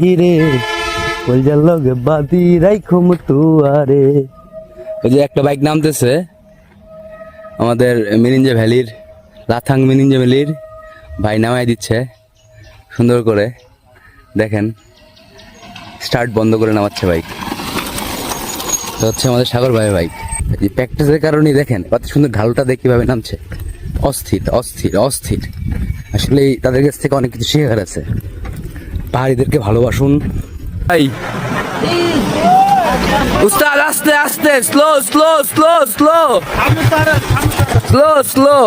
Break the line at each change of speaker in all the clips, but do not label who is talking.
হিরে কলজার লগে বাদি রাইখম তুয়ারে ওই যে একটা বাইক নামতেছে, আমাদের মিনিঞ্জে ভ্যালির, লাথাং মিনিঞ্জে ভ্যালির ভাই নামাই দিচ্ছে, সুন্দর করে। দেখেন, স্টার্ট বন্ধ করে নামাচ্ছে বাইক। তো হচ্ছে আমাদের সাগর ভাই বাইক। এই প্র্যাকটিসের কারণেই দেখেন, কত সুন্দর ঢালটা দেখে কীভাবে নামছে। অস্থির অস্থির অস্থির। আসলে তাদের কাছ থেকে অনেক কিছু শেখার আছে। পাহাড়িদেরকে ভালোবাসুন। উস্তাদ আস্তে আস্তে slow slow slow slow slow slow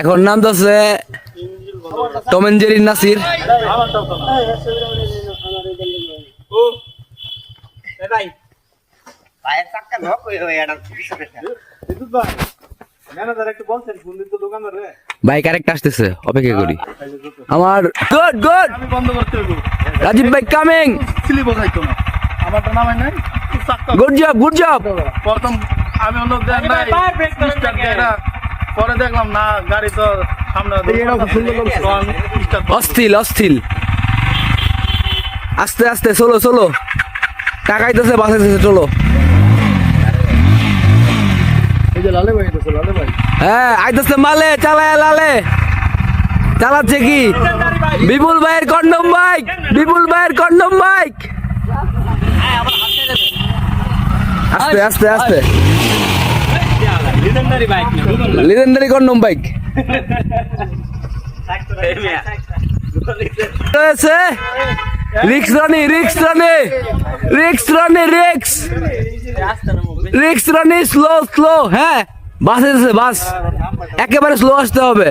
এখন নাম দছে Tom and Jerry Nasir. Bike আরেকটা আসতেছে অপেক্ষা করি। আমার গুড গুড
বন্ধ করতে হইব।
রাজীব ভাই কামিং
সিলি বোঝাইতো না। আমারটা নামাই নাই।
গুড জব গুড জব
প্রথম আমি হলো দেখ নাই পরে দেখলাম না গাড়ি তো সামনে স্টার্ট
অস্থিল অস্থিল। আস্তে আস্তে চলো চলো। টাকাইতেছে বাসাইতেছে চলো
এই যে লালে ভাই এটা লালে ভাই
হ্যাঁ আইতেছে মালে চালায় লালে। চালাচ্ছে কি? বিপুল ভাইয়ের কন্ডম বাইক বিপুল ভাইয়ের কন্ডম বাইক। আস্তে আস্তে আস্তে। লিজেন্ডারি কন্ডম বাইক। রয়েছে রিক্স রানি রিক্স রানি রিক্স রানি, রিক্স। রিক্স রানি স্লো স্লো হ্যাঁ বাস এসেছে, বাস। একেবারে স্লো আসতে হবে।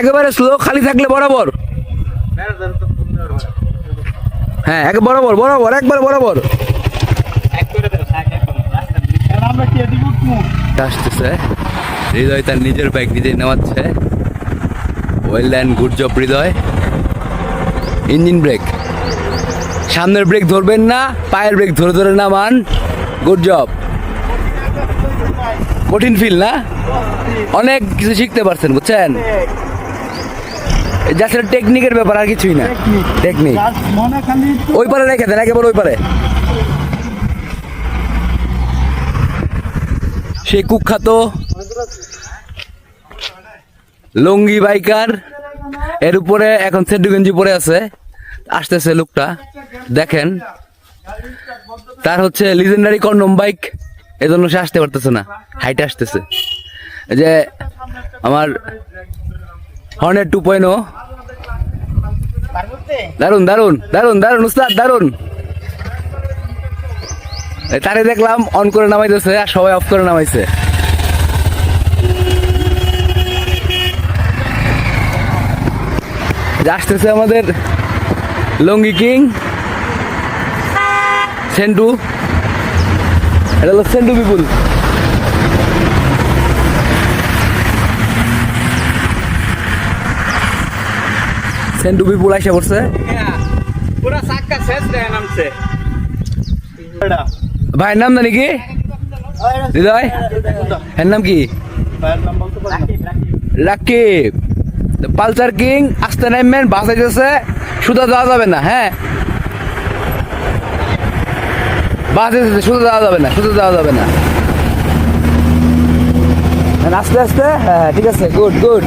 একেবারে স্লো খালি থাকলে বরাবর। হ্যাঁ এক বরাবর বরাবর, একবার বরাবর। আসতেছে। হৃদয় তার নিজের বাইক নিজে নামাচ্ছে well and good job Hriday. Engine brake. সামনের ব্রেক ধরবেন না, পায়ের ব্রেক ধরে ধরে নামান। গুড জব কঠিন ফিল না? অনেক কিছু শিখতে পারছেন, বুঝছেন? জাস্ট টেকনিকের ব্যাপার, আর কিছুই না। টেকনিক ওই পারে রেখে দেন, একেবারে ওই পারে। সেই কুখ্যাত লঙ্গি বাইকার এর উপরে এখন সেন্টু গেঞ্জি পরে আছে। আসতেছে লোকটা। দেখেন। তার হচ্ছে লিজেন্ডারি কন্ডম বাইক এজন্য সে আসতে পারতেছে না। হাইটে আসতেছে। যে আমার হর্নের টু পয়েন্ট দারুণ দারুণ দারুণ দারুণ উস্তাদ দারুণ তারে দেখলাম অন করে নামাইতেছে আর সবাই অফ করে নামাইছে। আসতেছে আমাদের লঙ্গি কিং সেন্টু। এটা হলো সেন্টু বিপুল। সেন্টু বিপুল আসে পড়ছে। ভাইয়ের নাম জানি কি? হৃদয়? এর নাম কি? রাকিব। পালসার কিং আস্তে নামবেন বাস গেছে সুদা দেওয়া যাবে না হ্যাঁ। বাস সুদা দেওয়া যাবে না সুদা দেওয়া যাবে না। আস্তে আস্তে হ্যাঁ হ্যাঁ, ঠিক আছে গুড গুড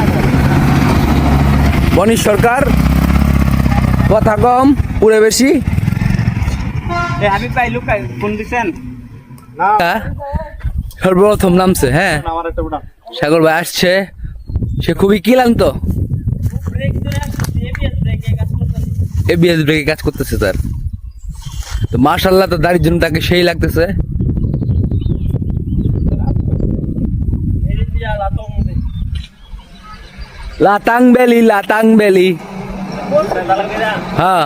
বনিশ সরকার কথা কম পুরে বেশি।
এ হাবিব ভাই লুকাই ফোন দিছেন?
না।
হ্যাঁ, সর্বপ্রথম নামছে হ্যাঁ।
আমার একটা উড়া
সাগর ভাই আসছে সে খুবই কি ক্লান্ত। এবিএস ব্রেকে কাজ করতেছে তার। তো মার্শাল্লাহ তো দাড়ির জন্য তাকে সেই লাগতেছে। লাতাং বেলি লাতাং বেলি হ্যাঁ।